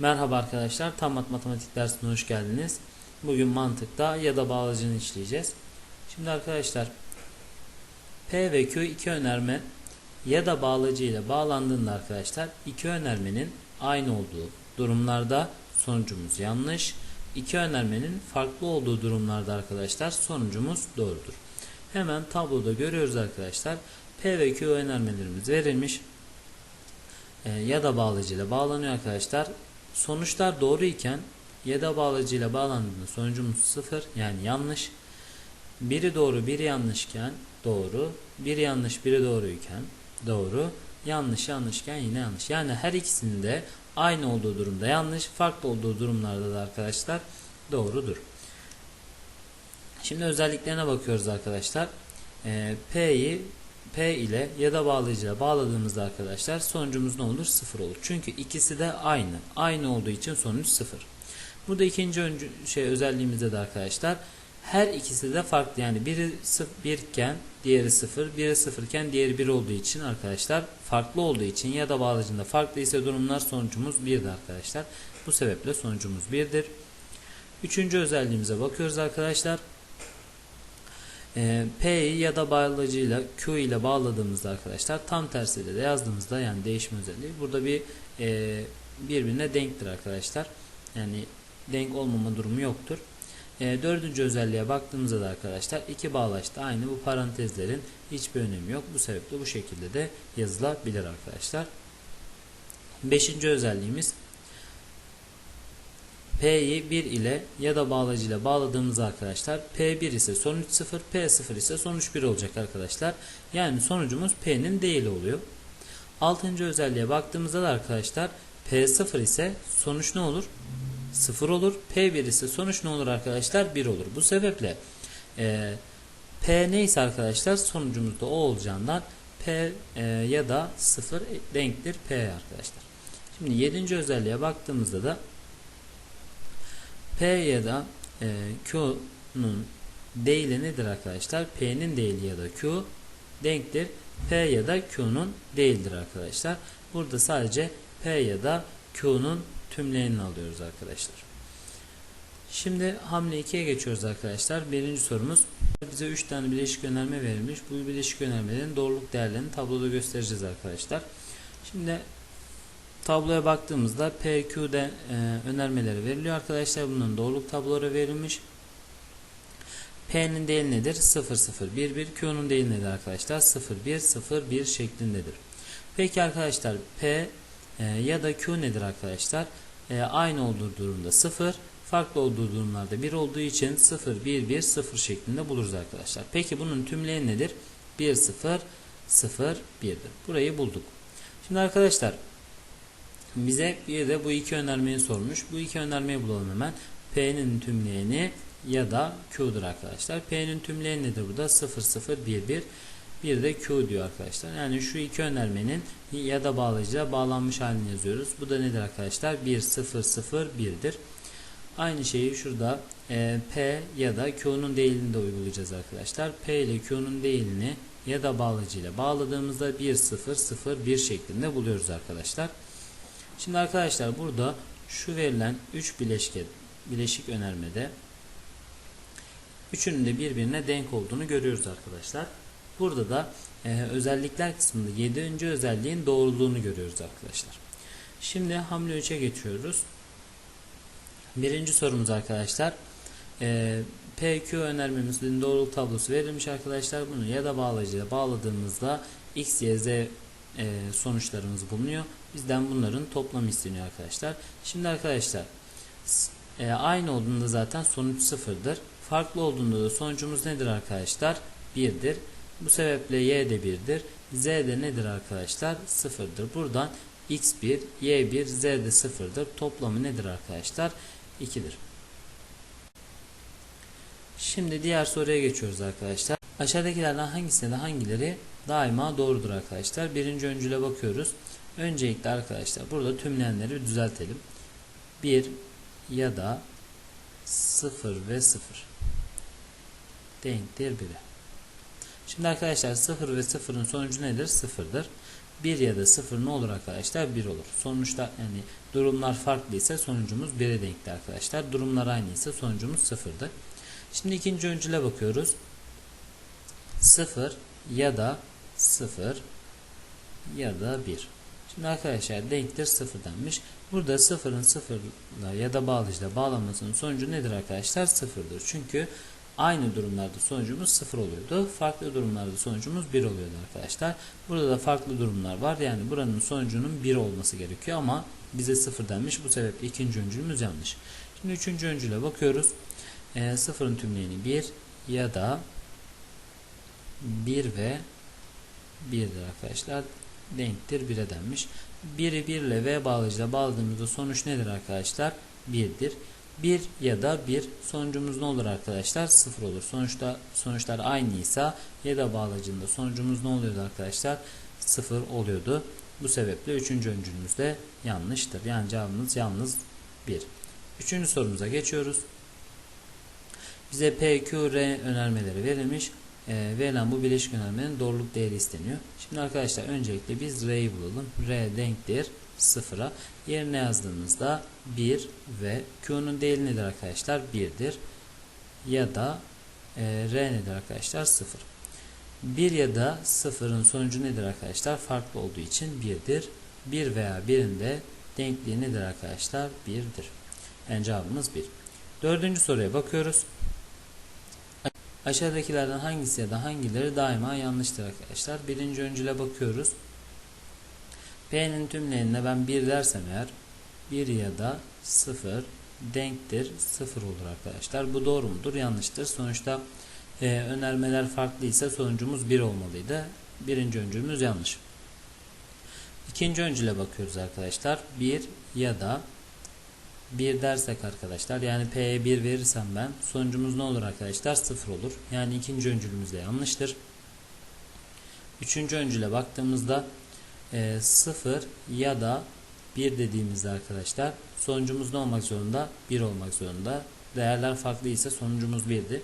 Merhaba arkadaşlar, Tam Mat Matematik dersine hoş geldiniz. Bugün mantıkta ya da bağlacını işleyeceğiz. Şimdi arkadaşlar, P ve Q iki önerme ya da bağlacı ile bağlandığında arkadaşlar iki önermenin aynı olduğu durumlarda sonucumuz yanlış. İki önermenin farklı olduğu durumlarda arkadaşlar sonucumuz doğrudur. Hemen tabloda görüyoruz arkadaşlar. P ve Q önermelerimiz verilmiş. E, ya da bağlacı ile bağlanıyor arkadaşlar. Sonuçlar doğru iken ya da bağlacı ile bağlandığında sonucumuz sıfır yani yanlış. Biri doğru biri yanlışken doğru. Biri yanlış biri doğruyken doğru. Yanlış yanlışken yine yanlış. Yani her ikisinde aynı olduğu durumda yanlış. Farklı olduğu durumlarda da arkadaşlar doğrudur. Şimdi özelliklerine bakıyoruz arkadaşlar. E, P'yi P ile ya da bağlayıcıyla bağladığımızda arkadaşlar sonucumuz ne olur? Sıfır olur. Çünkü ikisi de aynı. Aynı olduğu için sonuç sıfır. Burada ikinci öncü, şey özelliğimizde de arkadaşlar her ikisi de farklı. Yani biri 1 iken diğeri 0, biri 0 iken diğeri 1 olduğu için arkadaşlar farklı olduğu için ya da bağlacında farklı ise durumlar sonucumuz 1'dir arkadaşlar. Bu sebeple sonucumuz 1'dir. Üçüncü özelliğimize bakıyoruz arkadaşlar. E, P'yi ya da bağlacıyla Q ile bağladığımızda arkadaşlar tam tersiyle de yazdığımızda yani değişme özelliği burada bir e, birbirine denktir arkadaşlar. Yani denk olmama durumu yoktur. E, dördüncü özelliğe baktığımızda da arkadaşlar iki bağlaçta aynı bu parantezlerin hiçbir önemi yok. Bu sebeple bu şekilde de yazılabilir arkadaşlar. Beşinci özelliğimiz P'yi 1 ile ya da bağlacı ile bağladığımız arkadaşlar P1 ise sonuç 0, P0 ise sonuç 1 olacak arkadaşlar. Yani sonucumuz P'nin değili oluyor. Altıncı özelliğe baktığımızda da arkadaşlar P0 ise sonuç ne olur? 0 olur. P1 ise sonuç ne olur arkadaşlar? 1 olur. Bu sebeple e, P neyse arkadaşlar sonucumuz da o olacağından P e, ya da 0 denktir P arkadaşlar. Şimdi 7. özelliğe baktığımızda da P ya da e, Q'nun değili nedir arkadaşlar? P'nin değili ya da Q denktir. P ya da Q'nun değildir arkadaşlar. Burada sadece P ya da Q'nun tümleyenini alıyoruz arkadaşlar. Şimdi hamle 2'ye geçiyoruz arkadaşlar. Birinci sorumuz bize 3 tane bileşik önerme verilmiş. Bu bileşik önermelerin doğruluk değerlerini tabloda göstereceğiz arkadaşlar. Şimdi tabloya baktığımızda PQ'de e, önermeleri veriliyor arkadaşlar. Bunun doğruluk tabloları verilmiş. P'nin değeri nedir? 0 0 1 1. Q'nun değeri nedir arkadaşlar? 0 1 0 1 şeklindedir. Peki arkadaşlar P e, ya da Q nedir arkadaşlar? E, aynı olduğu durumda 0, farklı olduğu durumlarda 1 olduğu için 0 1 1 0 şeklinde buluruz arkadaşlar. Peki bunun tümleyi nedir? 1 0 0 1'dir. Burayı bulduk. Şimdi arkadaşlar bize bir de bu iki önermeyi sormuş. Bu iki önermeyi bulalım hemen. P'nin tümleyeni ya da Q'dur arkadaşlar. P'nin tümleyeni nedir burada? 0 0 1 1 bir de Q diyor arkadaşlar. Yani şu iki önermenin ya da bağlayıcıya bağlanmış halini yazıyoruz. Bu da nedir arkadaşlar? 1 0 0 1'dir. Aynı şeyi şurada e, P ya da Q'nun değilini de uygulayacağız arkadaşlar. P ile Q'nun değilini ya da bağlayıcıyla bağladığımızda 1 0 0 1 şeklinde buluyoruz arkadaşlar. Şimdi arkadaşlar burada şu verilen 3 bileşik, bileşik önermede üçünün de birbirine denk olduğunu görüyoruz arkadaşlar. Burada da e, özellikler kısmında 7. özelliğin doğruluğunu görüyoruz arkadaşlar. Şimdi hamle 3'e geçiyoruz. Birinci sorumuz arkadaşlar. E, PQ önermemizin doğruluk tablosu verilmiş arkadaşlar. Bunu ya da bağlayıcıya bağladığımızda X, Y, Z e, sonuçlarımız bulunuyor. Bizden bunların toplamı isteniyor arkadaşlar. Şimdi arkadaşlar e, aynı olduğunda zaten sonuç sıfırdır. Farklı olduğunda da sonucumuz nedir arkadaşlar? 1'dir. Bu sebeple y de 1'dir. z de nedir arkadaşlar? 0'dır. Buradan x1, y1, z de 0'dır. Toplamı nedir arkadaşlar? 2'dir. Şimdi diğer soruya geçiyoruz arkadaşlar. Aşağıdakilerden hangisine de hangileri daima doğrudur arkadaşlar. Birinci öncüle bakıyoruz. Öncelikle arkadaşlar burada tümleyenleri düzeltelim. 1 ya da 0 ve 0 denktir 1'e. Şimdi arkadaşlar 0 ve 0'ın sonucu nedir? 0'dır. 1 ya da 0 ne olur arkadaşlar? 1 olur. Sonuçta yani durumlar farklı ise sonucumuz 1'e denkti arkadaşlar. Durumlar aynı ise sonucumuz 0'dı. Şimdi ikinci öncüle bakıyoruz. 0 ya da 0 ya da 1. Şimdi arkadaşlar denktir 0 denmiş. Burada 0'ın 0'la ya da bağlıcıyla bağlanmasının sonucu nedir arkadaşlar? 0'dır. Çünkü aynı durumlarda sonucumuz 0 oluyordu. Farklı durumlarda sonucumuz 1 oluyordu arkadaşlar. Burada da farklı durumlar var. Yani buranın sonucunun 1 olması gerekiyor ama bize 0 denmiş. Bu sebeple ikinci öncülümüz yanlış. Şimdi üçüncü öncüle bakıyoruz. E, 0'ın tümleyeni 1 ya da 1 ve 1'dir arkadaşlar. Denktir 1'e denmiş. 1'i 1 ile v bağlayıcıyla bağladığımızda sonuç nedir arkadaşlar? 1'dir. 1 ya da 1 sonucumuz ne olur arkadaşlar? 0 olur. Sonuçta sonuçlar aynıysa ya da bağlacında sonucumuz ne oluyordu arkadaşlar? 0 oluyordu. Bu sebeple 3. öncülümüz de yanlıştır. Yani cevabımız yalnız 1. Üçüncü sorumuza geçiyoruz. Bize P, Q, R önermeleri verilmiş. E, verilen bu bileşik önermenin doğruluk değeri isteniyor. Şimdi arkadaşlar öncelikle biz R'yi bulalım. R denktir 0'a. Yerine yazdığımızda 1 ve Q'nun değeri nedir arkadaşlar? 1'dir. Ya da e, R nedir arkadaşlar? 0. 1 ya da 0'ın sonucu nedir arkadaşlar? Farklı olduğu için 1'dir. 1 veya 1'in de denkliği nedir arkadaşlar? 1'dir. Yani cevabımız 1. Dördüncü soruya bakıyoruz. Aşağıdakilerden hangisi ya da hangileri daima yanlıştır arkadaşlar. Birinci öncüle bakıyoruz. P'nin tümleyinine ben 1 dersem eğer 1 ya da 0 denktir 0 olur arkadaşlar. Bu doğru mudur? Yanlıştır. Sonuçta e, önermeler farklı ise sonucumuz 1 olmalıydı. Birinci öncülümüz yanlış. İkinci öncüle bakıyoruz arkadaşlar. 1 ya da 1 dersek arkadaşlar yani P'ye 1 verirsem ben sonucumuz ne olur arkadaşlar 0 olur. Yani ikinci öncülümüz de yanlıştır. Üçüncü öncüle baktığımızda e, 0 ya da 1 dediğimizde arkadaşlar sonucumuz ne olmak zorunda? 1 olmak zorunda. Değerler farklı ise sonucumuz 1'di.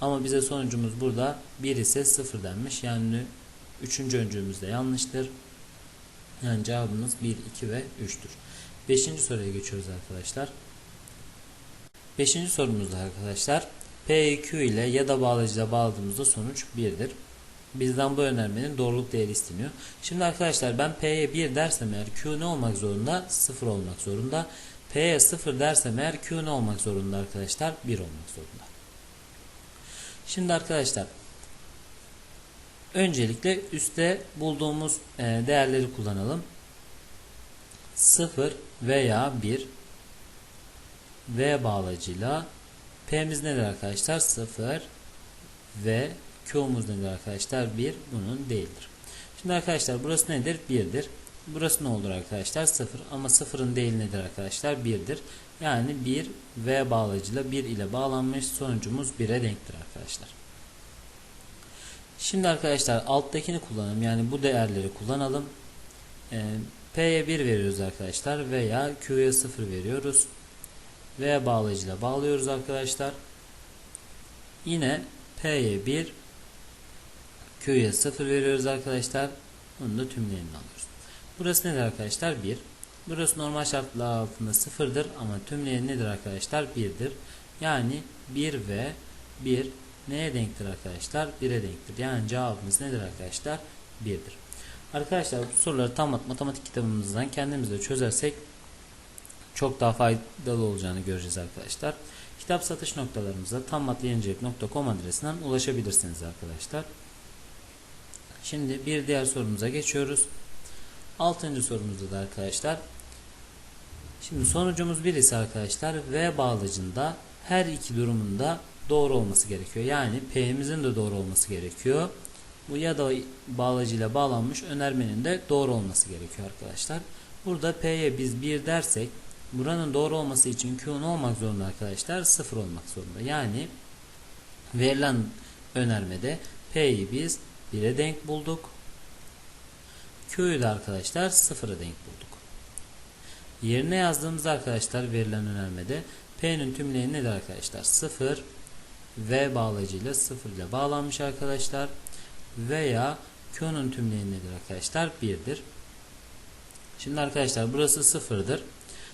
Ama bize sonucumuz burada 1 ise 0 denmiş. Yani üçüncü öncülümüz de yanlıştır. Yani cevabımız 1, 2 ve 3'tür. Beşinci soruya geçiyoruz arkadaşlar. Beşinci sorumuzda arkadaşlar P, Q ile ya da bağlacıyla bağladığımızda sonuç 1'dir. Bizden bu önermenin doğruluk değeri isteniyor. Şimdi arkadaşlar ben P'ye 1 dersem eğer Q ne olmak zorunda? 0 olmak zorunda. P'ye 0 dersem eğer Q ne olmak zorunda arkadaşlar? 1 olmak zorunda. Şimdi arkadaşlar öncelikle üstte bulduğumuz değerleri kullanalım. 0 veya 1 V bağlacıyla P'miz nedir arkadaşlar? 0 ve Q'muz nedir arkadaşlar? 1 bunun değildir. Şimdi arkadaşlar burası nedir? 1'dir. Burası ne olur arkadaşlar? 0 ama 0'ın değil nedir arkadaşlar? 1'dir. Yani 1 V bağlacıyla 1 ile bağlanmış sonucumuz 1'e denktir arkadaşlar. Şimdi arkadaşlar alttakini kullanalım. Yani bu değerleri kullanalım. Ee, P'ye 1 veriyoruz arkadaşlar veya Q'ya 0 veriyoruz. V bağlayıcıyla bağlıyoruz arkadaşlar. Yine P'ye 1 Q'ya 0 veriyoruz arkadaşlar. Bunu da tümleyerini alıyoruz. Burası nedir arkadaşlar? 1. Burası normal şartlar altında 0'dır ama tümleyen nedir arkadaşlar? 1'dir. Yani 1 ve 1 neye denktir arkadaşlar? 1'e denktir. Yani cevabımız nedir arkadaşlar? 1'dir. Arkadaşlar bu soruları tam matematik kitabımızdan kendimizde çözersek çok daha faydalı olacağını göreceğiz arkadaşlar. Kitap satış noktalarımıza tammatlayıncılık.com adresinden ulaşabilirsiniz arkadaşlar. Şimdi bir diğer sorumuza geçiyoruz. Altıncı sorumuzda da arkadaşlar. Şimdi sonucumuz bir ise arkadaşlar V bağlacında her iki durumunda doğru olması gerekiyor. Yani P'mizin de doğru olması gerekiyor. Bu ya da bağlacıyla bağlanmış önermenin de doğru olması gerekiyor arkadaşlar. Burada P'ye biz 1 dersek buranın doğru olması için Q ne olmak zorunda arkadaşlar? 0 olmak zorunda. Yani verilen önermede P'yi biz 1'e denk bulduk. Q'yu da arkadaşlar 0'a denk bulduk. Yerine yazdığımız arkadaşlar verilen önermede P'nin tümleyi nedir arkadaşlar? 0 V bağlacıyla 0 ile bağlanmış arkadaşlar veya Q'nun tümleyi nedir arkadaşlar? 1'dir. Şimdi arkadaşlar burası sıfırdır.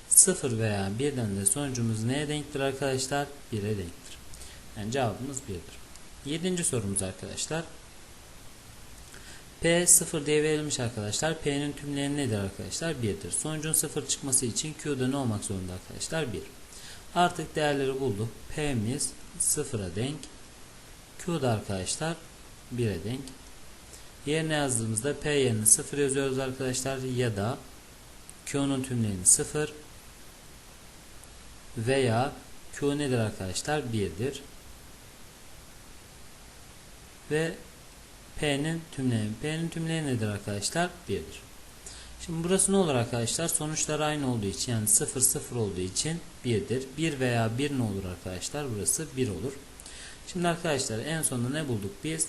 0 veya 1'den de sonucumuz neye denktir arkadaşlar? 1'e denktir. Yani cevabımız 1'dir. 7. sorumuz arkadaşlar. P 0 diye verilmiş arkadaşlar. P'nin tümleri nedir arkadaşlar? 1'dir. Sonucun 0 çıkması için Q'da ne olmak zorunda arkadaşlar? 1. Artık değerleri bulduk. P'miz 0'a denk. Q'da arkadaşlar 1'e denk. Yerine yazdığımızda P yerine 0 yazıyoruz arkadaşlar. Ya da Q'nun tümlerini 0 veya Q nedir arkadaşlar? 1'dir. Ve P'nin tümleri. P'nin tümleri nedir arkadaşlar? 1'dir. Şimdi burası ne olur arkadaşlar? Sonuçlar aynı olduğu için yani 0 0 olduğu için 1'dir. 1 veya 1 ne olur arkadaşlar? Burası 1 olur. Şimdi arkadaşlar en sonunda ne bulduk biz?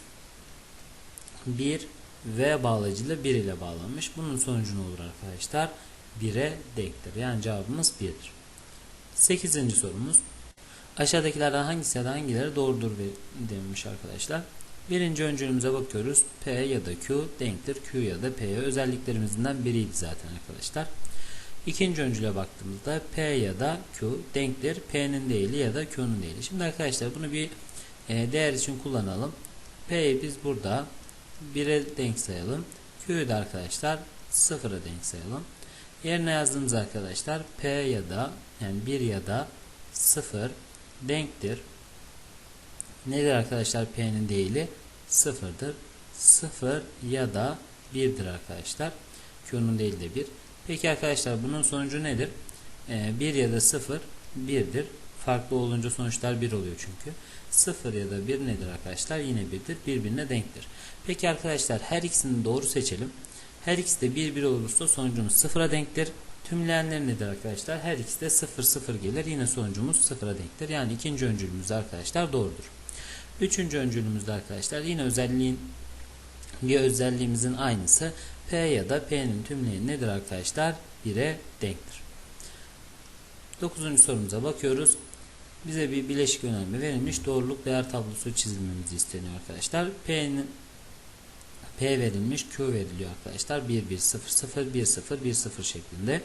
1 V bağlacıyla 1 ile bağlanmış. Bunun sonucu ne olur arkadaşlar? 1'e denktir. Yani cevabımız 1'dir. 8. sorumuz. Aşağıdakilerden hangisi ya da hangileri doğrudur demiş arkadaşlar. Birinci öncülümüze bakıyoruz. P ya da Q denktir. Q ya da P'ye özelliklerimizden biriydi zaten arkadaşlar. İkinci öncüle baktığımızda P ya da Q denktir. P'nin değili ya da Q'nun değili. Şimdi arkadaşlar bunu bir e, değer için kullanalım. P'yi biz burada 1'e denk sayalım. Q'yu da arkadaşlar 0'a denk sayalım. Yerine yazdığımız arkadaşlar P ya da yani 1 ya da 0 denktir. Nedir arkadaşlar P'nin değili? 0'dır. 0 ya da 1'dir arkadaşlar. Q'nun değili de 1. Peki arkadaşlar bunun sonucu nedir? Ee, 1 ya da 0 1'dir. Farklı olunca sonuçlar 1 oluyor çünkü. 0 ya da 1 nedir arkadaşlar? Yine 1'dir. Birbirine denktir. Peki arkadaşlar her ikisini doğru seçelim. Her ikisi de 1 1 olursa sonucumuz 0'a denktir. Tümleyenler nedir arkadaşlar? Her ikisi de 0 0 gelir. Yine sonucumuz 0'a denktir. Yani ikinci öncülümüz arkadaşlar doğrudur. Üçüncü öncülümüzde arkadaşlar yine özelliğin bir özelliğimizin aynısı P ya da P'nin tümleyi nedir arkadaşlar? 1'e denktir. Dokuzuncu sorumuza bakıyoruz. Bize bir bileşik önerme verilmiş. Doğruluk değer tablosu çizilmemizi isteniyor arkadaşlar. P'nin P verilmiş, Q veriliyor arkadaşlar. 1 1 0 0 1 0 1 0 şeklinde.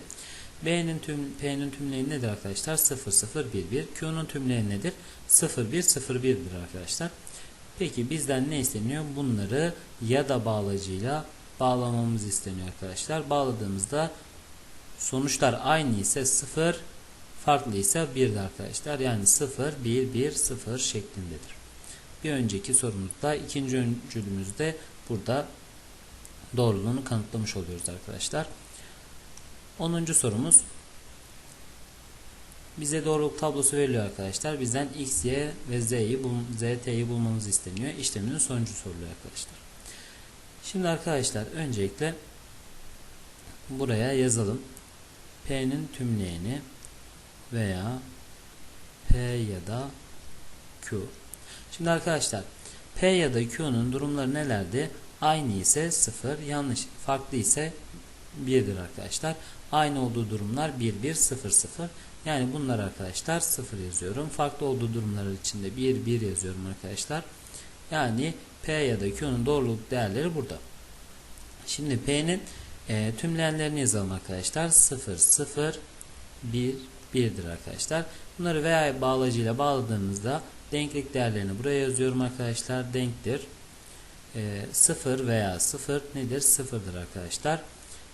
B'nin tüm P'nin tümleyi nedir arkadaşlar? 0 0 1 1. Q'nun tümleyi nedir? 0 1 0 1'dir arkadaşlar. Peki bizden ne isteniyor? Bunları ya da bağlacıyla bağlamamız isteniyor arkadaşlar. Bağladığımızda sonuçlar aynı ise 0 farklı ise 1'dir arkadaşlar. Yani 0 1 1 0 şeklindedir. Bir önceki sorumuzda ikinci öncülümüzde burada doğruluğunu kanıtlamış oluyoruz arkadaşlar. 10. sorumuz bize doğruluk tablosu veriliyor arkadaşlar. Bizden x, y ve z'yi bul zt'yi bulmamız isteniyor. İşleminin sonucu soruluyor arkadaşlar. Şimdi arkadaşlar öncelikle buraya yazalım. P'nin tümleyeni veya P ya da Q. Şimdi arkadaşlar P ya da Q'nun durumları nelerdi? Aynı ise 0, yanlış farklı ise 1'dir arkadaşlar. Aynı olduğu durumlar 1 1 0 0. Yani bunlar arkadaşlar 0 yazıyorum. Farklı olduğu durumlar içinde 1 1 yazıyorum arkadaşlar. Yani P ya da Q'nun doğruluk değerleri burada. Şimdi P'nin e, tümleyenlerini yazalım arkadaşlar. 0 0 1 1'dir arkadaşlar. Bunları veya bağlacıyla bağladığımızda denklik değerlerini buraya yazıyorum arkadaşlar. Denktir. E, 0 veya 0 nedir? 0'dır arkadaşlar.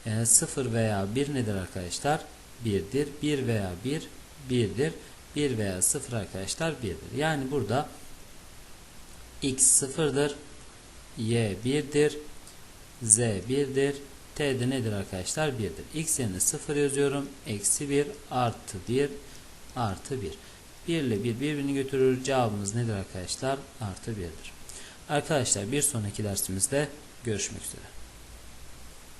E, 0 veya 1 nedir arkadaşlar? 1'dir. 1 veya 1 1'dir. 1 veya 0 arkadaşlar 1'dir. Yani burada x 0'dır. y 1'dir. z 1'dir. T de nedir arkadaşlar? 1'dir. x yerine 0 yazıyorum. Eksi 1 artı 1 artı 1. 1 ile 1 birbirini götürür. Cevabımız nedir arkadaşlar? Artı 1'dir. Arkadaşlar bir sonraki dersimizde görüşmek üzere.